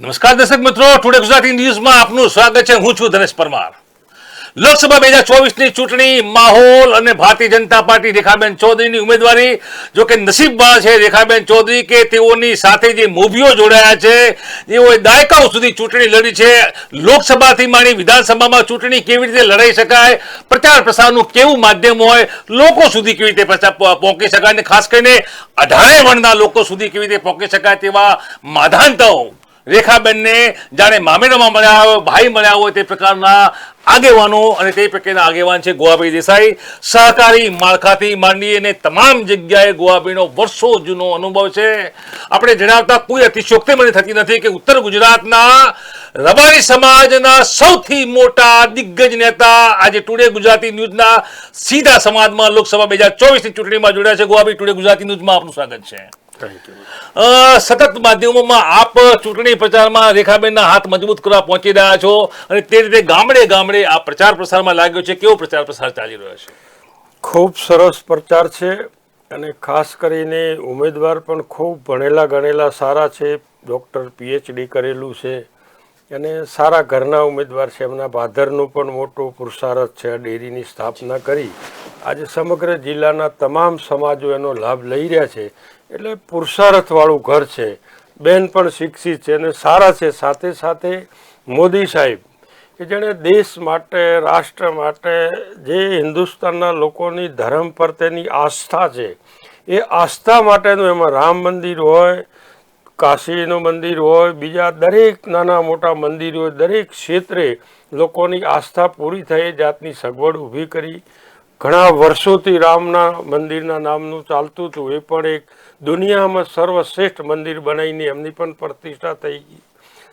નમસ્કાર દર્શક મિત્રો, ટુડે ગુજરાતી ન્યૂઝમાં આપનું સ્વાગત છે. હું છું ધનેશ પરમાર. લોકસભા બે હજાર ચોવીસની ચૂંટણી, માહોલ અને ભારતીય જનતા પાર્ટી રેખાબેન ચૌધરીની ઉમેદવારી, જો કે નસીબમાં છે રેખાબેન ચૌધરી કે તેઓની સાથે જે મૂવીઓ જોડાયા છે, તેઓએ દાયકાઓ સુધી ચૂંટણી લડી છે. લોકસભાથી માંડી વિધાનસભામાં ચૂંટણી કેવી રીતે લડાઈ શકાય, પ્રચાર પ્રસારનું કેવું માધ્યમ હોય, લોકો સુધી કેવી રીતે પહોંચી શકાય અને ખાસ કરીને અઢારે વર્ણના લોકો સુધી કેવી રીતે પહોંચી શકાય તેવા માધાંતાઓ રેખાબેનને જાણે મામેરામાં મળ્યા હોય, ભાઈ મળ્યા હોય તે પ્રકારના આગેવાનો અને તે પ્રકારના આગેવાન છે ગોવાભાઈ દેસાઈ. સહકારી માળખાથી માંડી અને તમામ જગ્યાએ ગોવાભાઈનો વર્ષો જૂનો અનુભવ છે. આપણે જણાવતા કોઈ અતિશયોક્તિ મને થતી નથી કે ઉત્તર ગુજરાતના રબારી સમાજના સૌથી મોટા દિગ્ગજ નેતા આજે ટુડે ગુજરાતી ન્યૂઝના સીધા સમાજમાં લોકસભા બે હજાર ચોવીસની ચૂંટણીમાં જોડાયા છે. ગોવાભાઈ, ટુડે ગુજરાતી ન્યૂઝમાં આપનું સ્વાગત છે. સતત માધ્યમોમાં આપ ચૂંટણી પ્રચારમાં રેખાબેનના હાથ મજબૂત કરવા પહોંચી રહ્યા છો અને તે રીતે ગામડે ગામડે આ પ્રચાર પ્રસારમાં લાગ્યો છે. કેવો પ્રચાર પ્રસાર ચાલી રહ્યો છે? ખૂબ સરસ પ્રચાર છે અને ખાસ કરીને ઉમેદવાર પણ ખૂબ ભણેલા ગણેલા સારા છે. ડૉક્ટર પીએચડી કરેલું છે અને સારા ઘરના ઉમેદવાર છે. એમના ભાદરનું પણ મોટો પુરુષાર્થ છે. ડેરીની સ્થાપના કરી આજે સમગ્ર જિલ્લાના તમામ સમાજો એનો લાભ લઈ રહ્યા છે. એટલે પુરુષાર્થવાળું ઘર છે. બેન પણ શિક્ષિત છે અને સારા છે. સાથે સાથે મોદી સાહેબ, કે જેણે દેશ માટે, રાષ્ટ્ર માટે જે હિન્દુસ્તાનના લોકોની ધર્મ પ્રત્યેની આસ્થા છે, એ આસ્થા માટેનું એમાં રામ મંદિર હોય, કાશીનું મંદિર હોય, બીજા દરેક નાના મોટા મંદિર હોય, દરેક ક્ષેત્રે લોકોની આસ્થા પૂરી થઈ જાતની સગવડ ઊભી કરી. ઘણા વર્ષોથી રામના મંદિરના નામનું ચાલતું હતું. એ પણ એક દુનિયામાં સર્વશ્રેષ્ઠ મંદિર બનાવીને એમની પણ પ્રતિષ્ઠા થઈ ગઈ.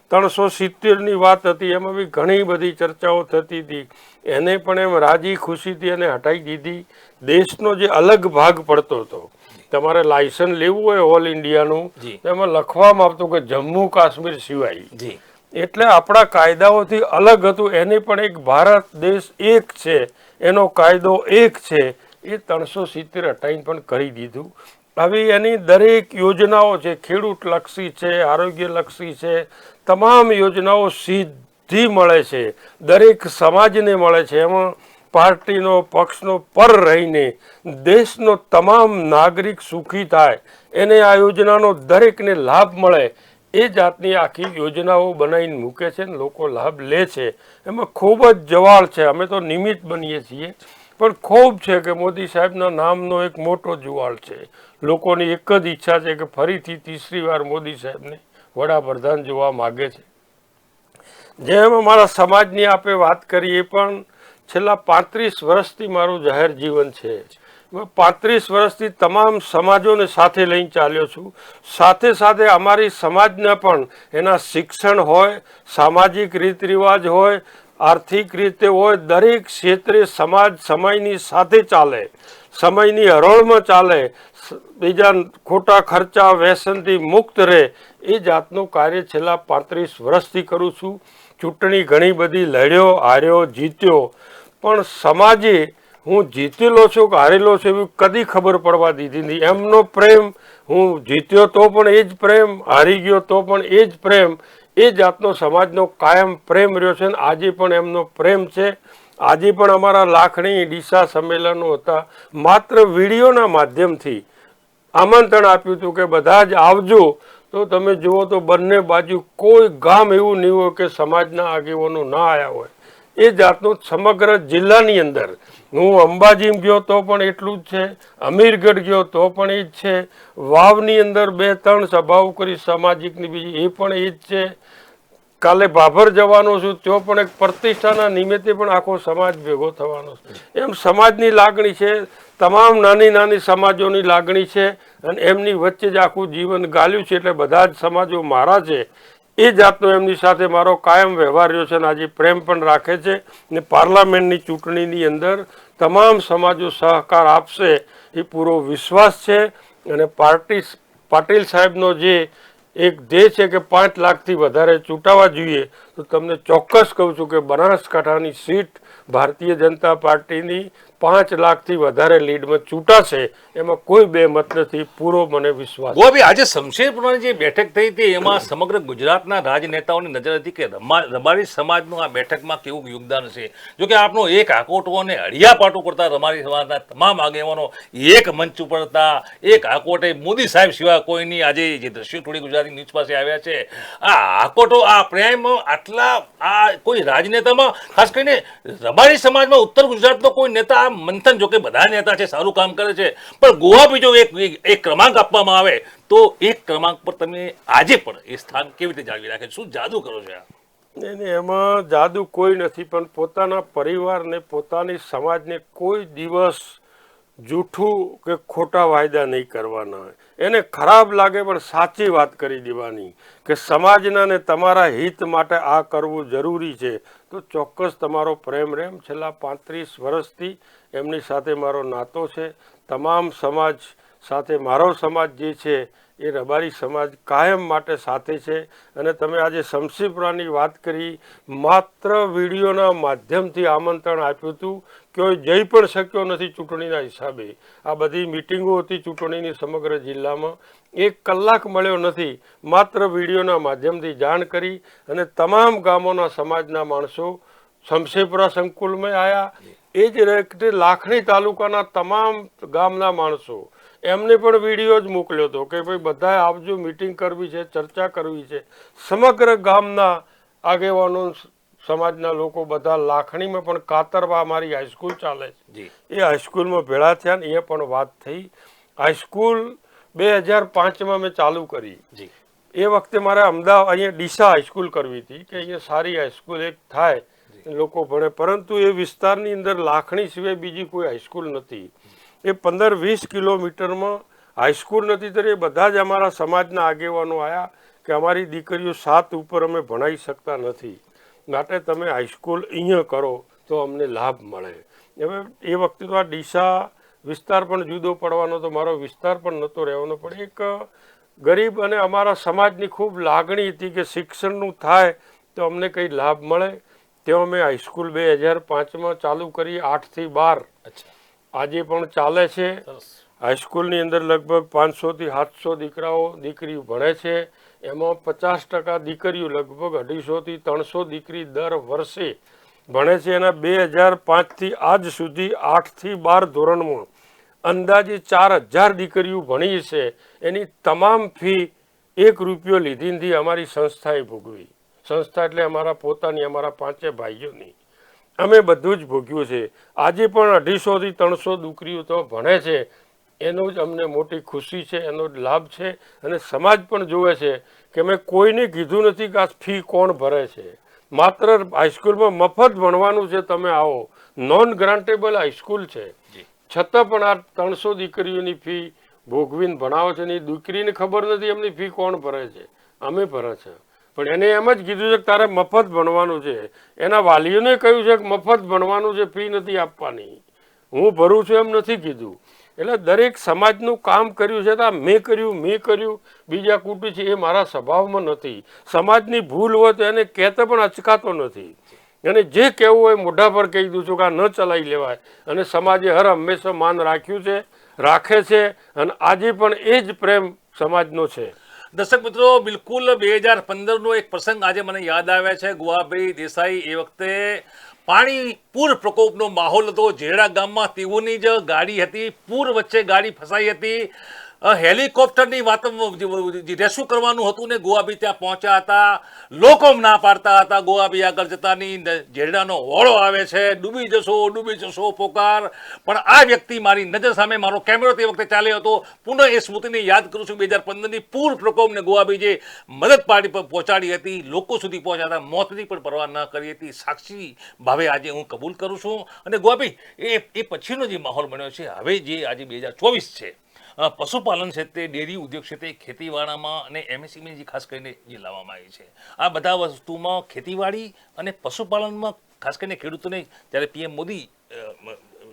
ત્રણસો સિત્તેરની વાત હતી એમાં બી ઘણી બધી ચર્ચાઓ થતી હતી. એને પણ એમ રાજી ખુશીથી એને હટાવી દીધી. દેશનો જે અલગ ભાગ પડતો હતો. તમારે લાયસન્સ લેવું હોય ઓલ ઇન્ડિયાનું એમાં લખવામાં આવતું કે જમ્મુ કાશ્મીર સિવાય. એટલે આપણા કાયદાઓથી અલગ હતું. એને પણ એક ભારત દેશ એક છે. એનો કાયદો એક છે. એ ત્રણસો સિત્તેર હટાઈને પણ કરી દીધું. હવે એની દરેક યોજનાઓ છે, ખેડૂત લક્ષી છે, આરોગ્ય લક્ષી છે, તમામ યોજનાઓ સીધી મળે છે, દરેક સમાજને મળે છે. એમાં પાર્ટીનો, પક્ષનો પર રહીને દેશનો તમામ નાગરિક સુખી થાય, એને આ યોજનાનો દરેકને લાભ મળે, એ જાતની આખી યોજનાઓ બનાવીને મૂકે છે ને, લોકો લાભ લે છે. એમાં ખૂબ જ જવાળ છે. અમે તો નિમિત્ત બનીએ છીએ. પણ ખૂબ છે કે મોદી સાહેબના નામનો એક મોટો જુવાળ છે. લોકોની એક જ ઈચ્છા છે કે ફરીથી તીસરી વાર મોદી સાહેબને વડાપ્રધાન જોવા માગે છે. જેમ અમારા સમાજની આપે વાત કરીએ પણ છેલ્લા પાંત્રીસ વર્ષથી મારું જાહેર જીવન છે. પાંત્રીસ વર્ષથી તમામ સમાજોને સાથે લઈને ચાલ્યો છું. સાથે સાથે અમારી સમાજના પણ એના શિક્ષણ હોય, સામાજિક રીત રિવાજ હોય આર્થિક રીતે હોય, દરેક ક્ષેત્રે સમાજ સમયની સાથે ચાલે, સમયની હરોળમાં ચાલે બીજા ખોટા ખર્ચા, વ્યસનથી મુક્ત રહે, એ જાતનું કાર્ય છેલ્લા પાંત્રીસ વર્ષથી કરું છું. ચૂંટણી ઘણી બધી લડ્યો, હાર્યો, જીત્યો, પણ સમાજે હું જીતેલો છું કે હારેલો છું એવી કદી ખબર પડવા દીધી નહીં. એમનો પ્રેમ, હું જીત્યો તો પણ એ જ પ્રેમ, હારી ગયો તો પણ એ જ પ્રેમ. એ જાતનો સમાજનો કાયમ પ્રેમ રહ્યો છે અને આજે પણ એમનો પ્રેમ છે. આજે પણ અમારા લાખણી ડીસા સંમેલનો હતા. માત્ર વિડીયોના માધ્યમથી આમંત્રણ આપ્યું હતું કે બધા જ આવજો. તો તમે જુઓ તો બંને બાજુ કોઈ ગામ એવું નહીં હોય કે સમાજના આગેવાનો ના આવ્યા હોય. એ જાતનું સમગ્ર જિલ્લાની અંદર હું અંબાજી ગયો તો પણ એટલું જ છે. અમીરગઢ ગયો તો પણ એ જ છે. વાવની અંદર બે ત્રણ સભાઓ કરી, સામાજિકની બીજી, એ પણ એ જ છે. કાલે ભાભર જવાનો છું તો પણ એક પ્રતિષ્ઠાના નિમિત્તે પણ આખો સમાજ ભેગો થવાનો છે. એમ સમાજની લાગણી છે. તમામ નાની નાની સમાજોની લાગણી છે અને એમની વચ્ચે જ આખું જીવન ગાલ્યું છે. એટલે બધા જ સમાજો મારા છે. એ જાતનો એમની સાથે મારો કાયમ વ્યવહાર રહ્યો છે અને આજે પ્રેમ પણ રાખે છે ને પાર્લામેન્ટની ચૂંટણીની અંદર તમામ સમાજો સહકાર આપશે એ પૂરો વિશ્વાસ છે અને પાર્ટી પાટીલ સાહેબનો જે એક ધ્યેય છે કે પાંચ લાખથી વધારે ચૂંટાવા જોઈએ, તો તમને ચોક્કસ કહું છું કે બનાસકાંઠાની સીટ ભારતીય જનતા પાર્ટીની પાંચ લાખથી વધારે લીડમાં ચૂંટાશે, એમાં કોઈ બે મત નથી. પૂરો મને વિશ્વાસ. ગોભી આજે શમશેરપુરાની જે બેઠક થઈ હતી, એમાં સમગ્ર ગુજરાતના રાજનેતાઓની નજર હતી કે રબારી સમાજનું આ બેઠકમાં કેવું યોગદાન છે. જો કે આપનો એક આકોટો અને હળિયાપાટો કરતા રમારી સમાજના તમામ આગેવાનો એક મંચ ઉપર હતા. એક આકોટે મોદી સાહેબ સિવાય કોઈની આજે જે દ્રશ્યો થોડી ગુજરાતી ન્યૂઝ પાસે આવ્યા છે. આ આકોટો આ પ્રેમ આટલા, આ કોઈ રાજનેતામાં, ખાસ કરીને રબારી સમાજમાં ઉત્તર ગુજરાતનો કોઈ નેતા આ મંથન જોકે બધા નેતા છે સારું કામ કરે છે પણ ગોવા બીજો એક એક ક્રમાંક આપવામાં આવે તો એક ક્રમાંક પર તમે આજે પણ એ સ્થાન કેવી રીતે જાળવી રાખે શું જાદુ કરો છો નહીં, એમાં જાદુ કોઈ નથી પણ પોતાના પરિવારને પોતાની સમાજને કોઈ દિવસ જૂઠું કે ખોટા વાયદા નહીં કરવાના એને ખરાબ લાગે પણ સાચી વાત કરી દેવાની કે સમાજના ને તમારા હિત માટે આ કરવું જરૂરી છે. તો ચોક્કસ તમારો પ્રેમ રેમ. છેલ્લા પાંત્રીસ વર્ષથી એમની સાથે મારો નાતો છે. તમામ સમાજ સાથે મારો સમાજ જે છે એ રબારી સમાજ કાયમ માટે સાથે છે. અને તમે આજે શમશીપુરાની વાત કરી. માત્ર વિડીયોના માધ્યમથી આમંત્રણ આપ્યું હતું કોઈ જઈ પણ શક્યો નથી ચૂંટણીના હિસાબે. આ બધી મિટિંગો હતી ચૂંટણીની સમગ્ર જિલ્લામાં. એક કલાક મળ્યો નથી. માત્ર વિડીયોના માધ્યમથી જાણ કરી અને તમામ ગામોના સમાજના માણસો શમશેપુરા સંકુલમાં આવ્યા એ જ રીતે લાખણી તાલુકાના તમામ ગામના માણસો. એમને પણ વીડિયો જ મોકલ્યો હતો કે ભાઈ, બધાએ આવજો, મિટિંગ કરવી છે, ચર્ચા કરવી છે. સમગ્ર ગામના આગેવાનો સમાજના લોકો બધા લાખણીમાં પણ કાતરવા મારી હાઈસ્કૂલ ચાલે છે. એ હાઈસ્કૂલમાં ભેળા થયા ને એ પણ વાત થઈ. હાઈસ્કૂલ બે હજાર પાંચમાં મેં ચાલુ કરી. જી. એ વખતે મારે અમદાવાદ અહીંયા ડીસા હાઈસ્કૂલ કરવી હતી કે અહીંયા સારી હાઈસ્કૂલ એક થાય લોકો ભણે. પરંતુ એ વિસ્તારની અંદર લાખણી સિવાય બીજી કોઈ હાઈસ્કૂલ નથી. એ પંદર વીસ કિલોમીટરમાં હાઈસ્કૂલ નથી તો એ બધા જ અમારા સમાજના આગેવાનો આવ્યા કે અમારી દીકરીઓ સાત ઉપર અમે ભણાઈ શકતા નથી. માટે તમે હાઈસ્કૂલ અહીંયા કરો તો અમને લાભ મળે. હવે એ વખતે તો આ ડીસા વિસ્તાર પણ જુદો પડવાનો તો મારો વિસ્તાર પણ નહોતો રહેવાનો પણ એક ગરીબ અને અમારા સમાજની ખૂબ લાગણી હતી કે શિક્ષણનું થાય તો અમને કંઈ લાભ મળે. તેઓ અમે હાઈસ્કૂલ બે હજાર પાંચમાં ચાલુ કરી આઠથી બાર. આજે પણ ચાલે છે. હાઈસ્કૂલની અંદર લગભગ પાંચસોથી સાતસો દીકરાઓ દીકરીઓ ભણે છે. એમાં પચાસ ટકા દીકરીઓ, લગભગ અઢીસોથી ત્રણસો દીકરી દર વર્ષે ભણે છે. એના બે હજાર પાંચથી આજ સુધી આઠથી બાર ધોરણમાં અંદાજે ચાર હજાર દીકરીઓ ભણી છે. એની તમામ ફી એક રૂપિયો લીધી અમારી સંસ્થાએ ભોગવી. સંસ્થા એટલે અમારા પોતાની, અમારા પાંચે ભાઈઓની. અમે બધું જ ભોગ્યું છે. આજે પણ અઢીસોથી ત્રણસો દીકરીઓ તો ભણે છે. એનો જ અમને મોટી ખુશી છે એનો જ લાભ છે અને સમાજ પણ જોવે છે કે મેં કોઈને કીધું નથી કે આ ફી કોણ ભરે છે. માત્ર હાઈસ્કૂલમાં મફત ભણવાનું છે તમે આવો. નોન ગ્રાન્ટેબલ હાઈસ્કૂલ છે. છતાં પણ આ ત્રણસો દીકરીઓની ફી ભોગવીને ભણાવો છે ને એ દીકરીને ખબર નથી એમની ફી કોણ ભરે છે. અમે ભરે છે. પણ એને એમ જ કીધું છે કે તારે મફત ભણવાનું છે. એના વાલીઓને કહ્યું છે કે મફત ભણવાનું છે ફી નથી આપવાની. હું ભરું છું એમ નથી કીધું. એટલે દરેક સમાજનું કામ કર્યું છે તો મેં કર્યું મેં કર્યું. બીજા કુટું છે, એ મારા સ્વભાવમાં નથી. સમાજની ભૂલ હોય તો એને કહેતા પણ અચકાતો નથી. અને જે કહેવું હોય મોઢા પર કહી દઉં છું કે આ ન ચલાવી લેવાય. અને સમાજે હર હંમેશા માન રાખ્યું છે, રાખે છે, અને આજે પણ એ જ પ્રેમ સમાજનો છે. દર્શક મિત્રો, બિલકુલ બે હજાર પંદરનો એક પ્રસંગ આજે મને યાદ આવ્યા છે. ગુવાભાઈ દેસાઈ એ વખતે પાણી પૂર પ્રકોપનો માહોલ હતો. જેડા ગામમાં તેઓની જ ગાડી હતી. પૂર વચ્ચે ગાડી ફસાઈ હતી. હેલિકોપ્ટરની વાત રેસ્ક્યુ કરવાનું હતું ને ગોવાબી ત્યાં પહોંચ્યા હતા. લોકો ના પાડતા હતા. ગોવાબી આગળ જતાની ઝેરડાનો હોળો આવે છે. ડૂબી જશો ડૂબી જશો, પોકાર. પણ આ વ્યક્તિ મારી નજર સામે મારો કેમેરો તે વખતે ચાલ્યો હતો. પુનઃ એ સ્મૃતિને યાદ કરું છું. બે હજાર પંદરની પૂર પ્રકોપને ગોવાબી જે મદદ પાડી પહોંચાડી હતી. લોકો સુધી પહોંચ્યા હતા. મોતની પણ પરવા ન કરી હતી. સાક્ષી ભાવે આજે હું કબૂલ કરું છું. અને ગોવાબી એ એ પછીનો જે માહોલ બન્યો છે. હવે જે આજે બે હજાર ચોવીસ છે. પશુપાલન ક્ષેત્રે ડેરી ઉદ્યોગ ક્ષેત્રે ખેતીવાડામાં અને એમએસએમઈ જે ખાસ કરીને જે લાવવામાં આવી છે. આ બધા વસ્તુમાં ખેતીવાડી અને પશુપાલનમાં ખાસ કરીને ખેડૂતોને જ્યારે પીએમ મોદી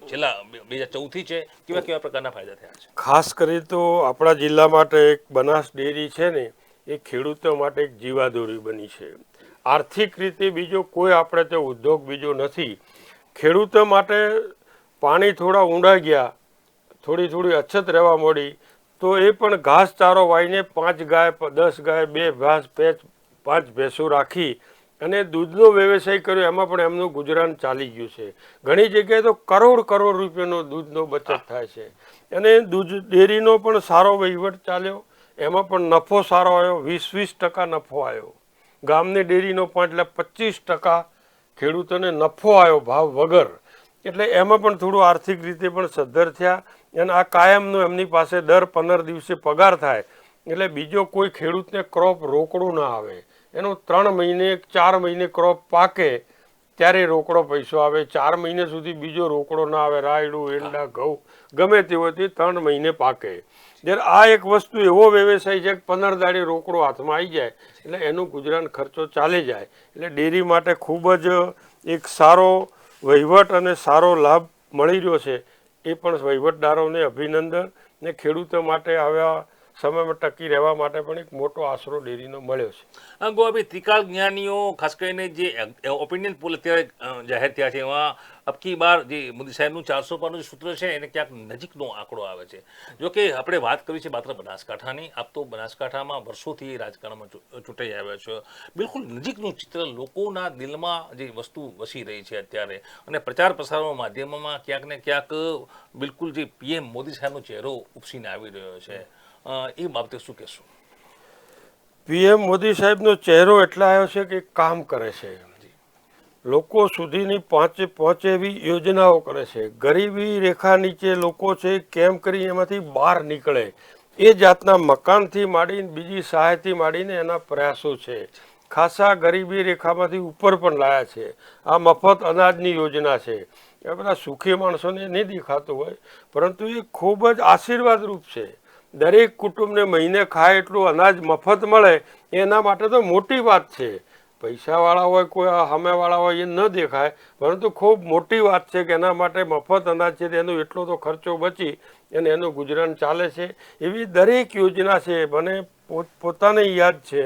છેલ્લા બે હજાર ચૌદથી છે, કેવા કેવા પ્રકારના ફાયદા થયા છે? ખાસ કરી તો આપણા જિલ્લા માટે એક બનાસ ડેરી છે ને, એ ખેડૂતો માટે એક જીવાદોરી બની છે. આર્થિક રીતે બીજો કોઈ આપણે તે ઉદ્યોગ બીજો નથી. ખેડૂતો માટે પાણી થોડા ઊંડા ગયા થોડી થોડી અછત રહેવા મળી, તો એ પણ ઘાસ ચારો વાઈને પાંચ ગાય દસ ગાય, બે ઘાસ પેચ પાંચ ભેંસો રાખી અને દૂધનો વ્યવસાય કર્યો. એમાં પણ એમનું ગુજરાન ચાલી ગયું છે. ઘણી જગ્યાએ તો કરોડ કરોડ રૂપિયાનો દૂધનો બચત થાય છે. અને દૂધ ડેરીનો પણ સારો વહીવટ ચાલ્યો. એમાં પણ નફો સારો આવ્યો. વીસ વીસ ટકા નફો આવ્યો. ગામની ડેરીનો પણ એટલે પચીસ ટકા ખેડૂતોને નફો આવ્યો ભાવ વગર. એટલે એમાં પણ થોડું આર્થિક રીતે પણ સદ્ધર થયા. અને આ કાયમનો એમની પાસે દર પંદર દિવસે પગાર થાય, એટલે બીજો કોઈ ખેડૂતને ક્રોપ રોકડું ના આવે. એનો ત્રણ મહિને, ચાર મહિને ક્રોપ પાકે, ત્યારે રોકડો પૈસો આવે. ચાર મહિને સુધી બીજો રોકડો ના આવે. રાયડું, એંડા, ઘઉં, ગમે તે હોય તે ત્રણ મહિને પાકે. જ્યારે આ એક વસ્તુ એવો વ્યવસાય છે કે પંદર દાડે રોકડો હાથમાં આવી જાય, એટલે એનું ગુજરાન ખર્ચો ચાલી જાય. એટલે ડેરી માટે ખૂબ જ એક સારો વહીવટ અને સારો લાભ મળી રહ્યો છે. એ પણ વહીવટદારોને અભિનંદન ને ખેડૂતો માટે આવ્યા સમયમાં ટકી રહેવા માટે પણ એક મોટો આશરો ડેરીનો મળ્યો છે. ગોવાભાઈ ત્રિકાળ જ્ઞાનીઓ, ખાસ કરીને જે ઓપિનિયન પોલ અત્યારે જાહેર થયા છે એમાં અબકી બાર જે મોદી સાહેબનું ચારસો પાનું જે સૂત્ર છે, એને ક્યાંક નજીકનો આંકડો આવે છે. જો કે આપણે વાત કરી છે માત્ર બનાસકાંઠાની, આપ તો બનાસકાંઠામાં વર્ષોથી રાજકારણમાં ચૂંટાઈ આવ્યા છો. બિલકુલ નજીકનું ચિત્ર લોકોના દિલમાં જે વસ્તુ વસી રહી છે અત્યારે. અને પ્રચાર પ્રસારના માધ્યમોમાં ક્યાંક ને ક્યાંક બિલકુલ જે પીએમ મોદી સાહેબનો ચહેરો ઉપસીને આવી રહ્યો છે. એ બાબતે શું કહેશું? પીએમ મોદી સાહેબનો ચહેરો એટલા આવ્યો છે કે કામ કરે છે. લોકો સુધીની પહોંચે પહોંચે એવી યોજનાઓ કરે છે. ગરીબી રેખા નીચે લોકો છે, કેમ કરી એમાંથી બહાર નીકળે? એ જાતના મકાનથી માંડીને બીજી સહાયથી માંડીને એના પ્રયાસો છે. ખાસા ગરીબી રેખામાંથી ઉપર પણ લાયા છે. આ મફત અનાજની યોજના છે. એ બધા સુખી માણસોને નહીં દેખાતું હોય, પરંતુ એ ખૂબ જ આશીર્વાદરૂપ છે. દરેક કુટુંબને મહિને ખાય એટલું અનાજ મફત મળે, એના માટે તો મોટી વાત છે. પૈસાવાળા હોય કોઈ સામેવાળા હોય, એ ન દેખાય. પરંતુ ખૂબ મોટી વાત છે કે એના માટે મફત અનાજ છે તેનો એટલો તો ખર્ચો બચી અને એનું ગુજરાન ચાલે છે. એવી દરેક યોજના છે, મને પોત, પોતાને યાદ છે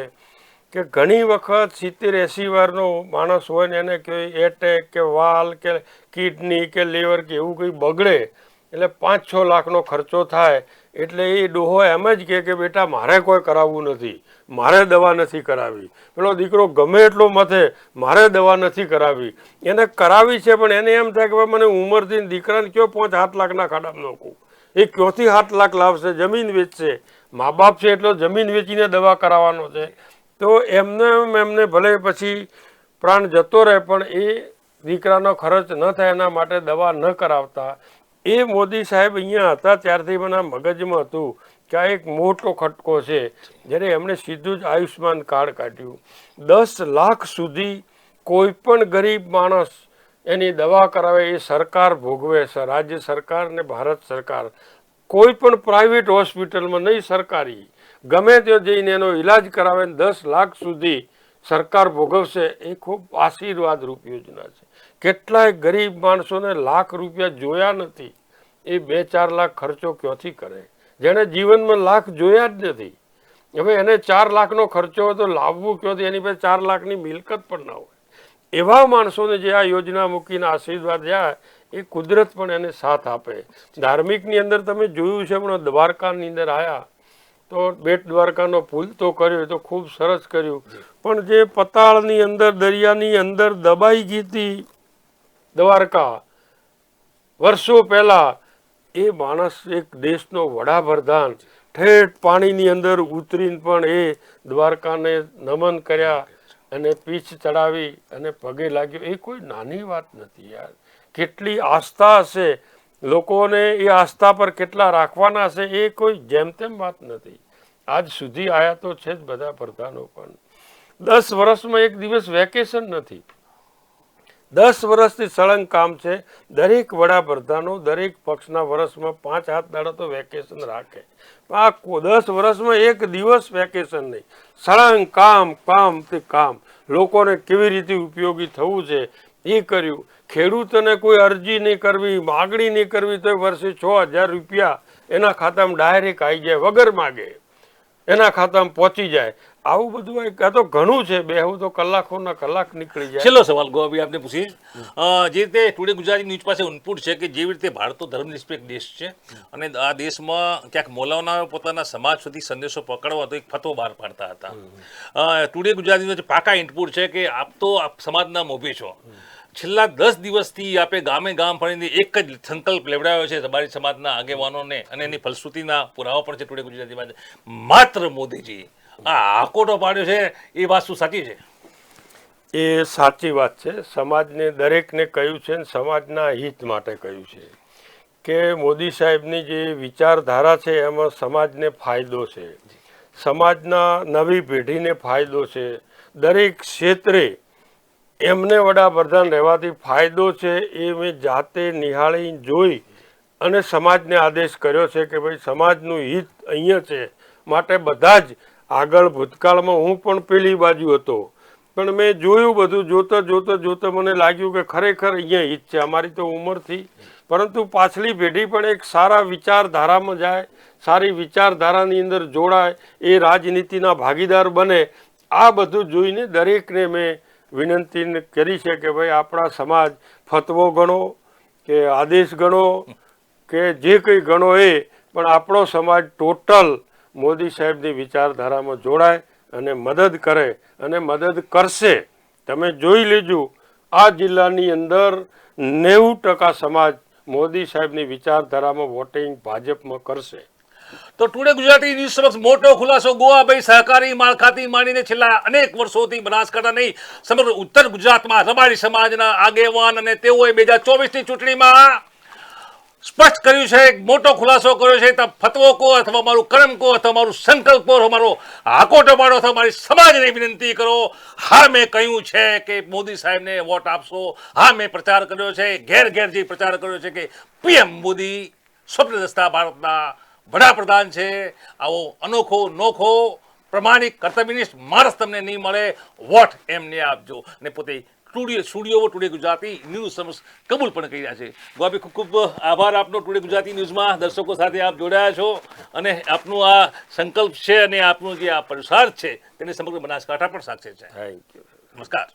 કે ઘણી વખત સિત્તેર એંસી વારનો માણસ હોય ને એને કોઈ એટેક કે વાલ કે કિડની કે લીવર કે એવું કંઈ બગડે એટલે પાંચ છ લાખનો ખર્ચો થાય, એટલે એ ડોહો એમ જ કહે કે બેટા મારે કોઈ કરાવવું નથી, મારે દવા નથી કરાવી. પેલો દીકરો ગમે એટલો મથે, મારે દવા નથી કરાવી. એને કરાવી છે પણ એને એમ થાય કે ભાઈ મને ઉંમરથી દીકરાને કયો પાંચ સાત લાખના ખાડામાં નાખું? એ ક્યોથી સાત લાખ લાવશે? જમીન વેચશે. મા બાપ છે એટલો જમીન વેચીને દવા કરાવવાનો છે. તો એમને એમ, એમને ભલે પછી પ્રાણ જતો રહે, પણ એ દીકરાનો ખર્ચ ન થાય એના માટે દવા ન કરાવતા. એ મોદી સાહેબ અહીંયા હતા ત્યારથી મને મગજમાં હતું કે આ એક મોટો ખટકો છે. જ્યારે એમણે સીધું જ આયુષ્યમાન કાર્ડ કાઢ્યું. દસ લાખ સુધી કોઈ પણ ગરીબ માણસ એની દવા કરાવે એ સરકાર ભોગવે છે. રાજ્ય સરકાર ને ભારત સરકાર. કોઈ પણ પ્રાઇવેટ હોસ્પિટલમાં નહીં સરકારી. ગમે ત્યાં જઈને એનો ઈલાજ કરાવે દસ લાખ સુધી સરકાર ભોગવશે એ ખૂબ આશીર્વાદરૂપ યોજના છે. કેટલાય ગરીબ માણસોને લાખ રૂપિયા જોયા નથી. એ બે ચાર લાખ ખર્ચો ક્યાંથી કરે? જેણે જીવનમાં લાખ જોયા જ નથી. હવે એને ચાર લાખનો ખર્ચો હોય તો લાવવું ક્યાંથી? એની પાસે ચાર લાખની મિલકત પણ ના હોય. એવા માણસોને જે આ યોજના મૂકીને આશીર્વાદ જાય, એ કુદરત પણ એને સાથ આપે. ધાર્મિકની અંદર તમે જોયું છે, પણ દ્વારકાની અંદર આવ્યા તો બેટ દ્વારકાનો પુલ તો કર્યો તો ખૂબ સરસ કર્યું. પણ જે પતાળની અંદર, દરિયાની અંદર દબાઈ ગઈ હતી દ્વારકા. વર્ષો પહેલાં એ માણસ એક દેશનો વડાપ્રધાન, ઠેઠ પાણીની અંદર ઉતરીને પણ એ દ્વારકાને નમન કર્યા અને પીછ ચડાવી અને પગે લાગ્યો. એ કોઈ નાની વાત નથી યાર. કેટલી આસ્થા હશે. લોકોને એ આસ્થા પર કેટલા રાખવાના હશે એ કોઈ જેમ તેમ વાત નથી. આજ સુધી આયા તો છે જ બધા પ્રધાનો પણ. દસ વર્ષમાં એક દિવસ વેકેશન નથી. દસ વર્ષથી સળંગ કામ છે. દરેક વડાપ્રધાનો દરેક પક્ષના વર્ષમાં પાંચ હાથ દાડા તો વેકેશન રાખે. આ દસ વર્ષમાં એક દિવસ વેકેશન નહીં. સળંગ કામ કામ તે કામ. લોકોને કેવી રીતે ઉપયોગી થવું છે એ કર્યું. ખેડૂતોને કોઈ અરજી નહીં કરવી, માગણી નહીં કરવી તો વર્ષે છ હજાર રૂપિયા એના ખાતામાં ડાયરેક્ટ આવી જાય, વગર માગે. એના ખાતામાં પહોંચી જાય. આવું બધું એક, આ તો ઘણું છે બેહવું તો કલાકોના કલાક નીકળી જાય. છેલ્લો સવાલ ગોવાભાઈ આપને પૂછીશ. જે રીતે ટુડે ગુજરાતી ન્યૂઝ પાસે ઇનપુટ છે કે જેવી રીતે ભારત તો ધર્મનિરપેક્ષ દેશ છે અને આ દેશમાં ક્યાંક મોલાઓના પોતાના સમાજ સુધી સંદેશો પકડવા તો એક ફતવો બહાર પાડતા હતા. ટુડે ગુજરાતીનો જે પાકા ઇનપુટ છે કે આપ તો આપ સમાજના મોભી છો. છેલ્લા દસ દિવસથી આપે ગામે ગામ ફરીને એક જ સંકલ્પ લેવડાવ્યો છે તમારી સમાજના આગેવાનોને અને એની ફલશ્રુતિના પુરાવા પણ છે ટુડે ગુજરાતીમાં માત્ર મોદીજી આ આકોટો પાડ્યો છે, એ વાત શું સાચી છે? એ સાચી વાત છે. સમાજને દરેકને કહ્યું છે ને સમાજના હિત માટે કહ્યું છે કે મોદી સાહેબની જે વિચારધારા છે એમાં સમાજને ફાયદો છે. સમાજના નવી પેઢીને ફાયદો છે. દરેક ક્ષેત્રે એમને વડાપ્રધાન રહેવાથી ફાયદો છે એ મેં જાતે નિહાળી જોઈ અને સમાજને આદેશ કર્યો છે કે ભાઈ સમાજનું હિત અહીંયા છે. માટે બધા જ આગળ ભૂતકાળમાં હું પણ પેલી બાજુ હતો. પણ મેં જોયું બધું, જોતા જોતા જોતા મને લાગ્યું કે ખરેખર અહીંયા હિત છે. અમારી તો ઉંમરથી પરંતુ પાછલી પેઢી પણ એક સારા વિચારધારામાં જાય, સારી વિચારધારાની અંદર જોડાય, એ રાજનીતિના ભાગીદાર બને. આ બધું જોઈને દરેકને મેં વિનંતી કરી છે કે ભાઈ આપણા સમાજ ફતવો ગણો, કે આદેશ ગણો, કે જે કંઈ ગણો એ. પણ આપણો સમાજ ટોટલ મોદી સાહેબની વિચારધારામાં જોડાય અને મદદ કરે અને મદદ કરશે. તમે જોઈ લેજો, આ જિલ્લાની અંદર નેવું ટકા સમાજ મોદી સાહેબની વિચારધારામાં વોટિંગ ભાજપમાં કરશે. તો ટુડે ગુજરાતી ન્યૂઝ સમક્ષ મોટો ખુલાસો. ગોવાભાઈ સહકારી માળખાથી માંડીને છેલ્લા અનેક વર્ષોથી બનાસકાંઠા નહીં, સમગ્ર ઉત્તર ગુજરાતમાં રબારી સમાજના આગેવાન અને તેઓએ બે હજાર ચોવીસની ચૂંટણીમાં સ્પષ્ટ કર્યું છે, એક મોટો ખુલાસો કર્યો છે, તો ફતવો કહો અથવા મારું કર્મ કહો અથવા મારું સંકલ્પ કહો મારો હાકોટો પાડો અથવા મારી સમાજને વિનંતી કરો. હા, મેં કહ્યું છે કે મોદી સાહેબને વોટ આપશો. હા, મેં પ્રચાર કર્યો છે ઘેર ઘેર જઈ પ્રચાર કર્યો છે કે પીએમ મોદી સ્વપ્નદસ્તા ભારતના વડાપ્રધાન છે. આવો અનોખો, નોખો, પ્રમાણિક કર્તવ્યનિષ્ઠ માણસ તમને નહીં મળે, વોટ એમને આપજો. અને પોતે studio studio today Gujarati news સમક્ષ કબૂલ પણ કરી રહ્યા છે. ગોપી ખૂબ ખૂબ આભાર આપનો ટુડે ગુજરાતી ન્યૂઝમાં દર્શકો સાથે આપ જોડાયા છો અને આપનું આ સંકલ્પ છે અને આપનું જે આ પુરુષાર્થ છે તેને સમગ્ર બનાસકાંઠા પણ સાક્ષી છે. થેન્ક યુ નમસ્કાર.